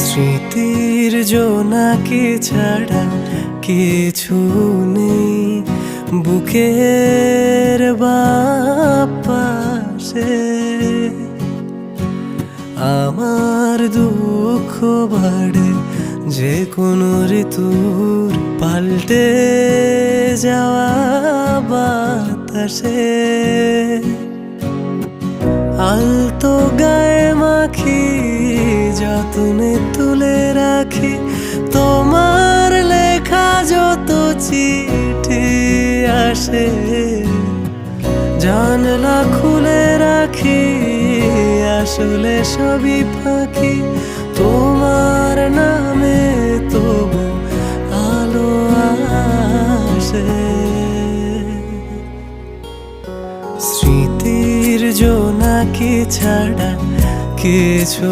স্মৃতির জোনাকে ছাড়া কিছু নেই। বুকের বাপাশে আমার দুঃখ বাড়ে, যে কোনো ঋতুর পাল্টে যাওয়া বাতাসে। আলতো গায়ে মাখি যতনে তুলে রাখি। তোমার লেখা যত চিঠি আসে, জানলা খুলে রাখি, আসলে সবই ফাঁকি। তোমার নামে তবু আলো আসে। স্মৃতির জোনাকি ছাড়া কিছু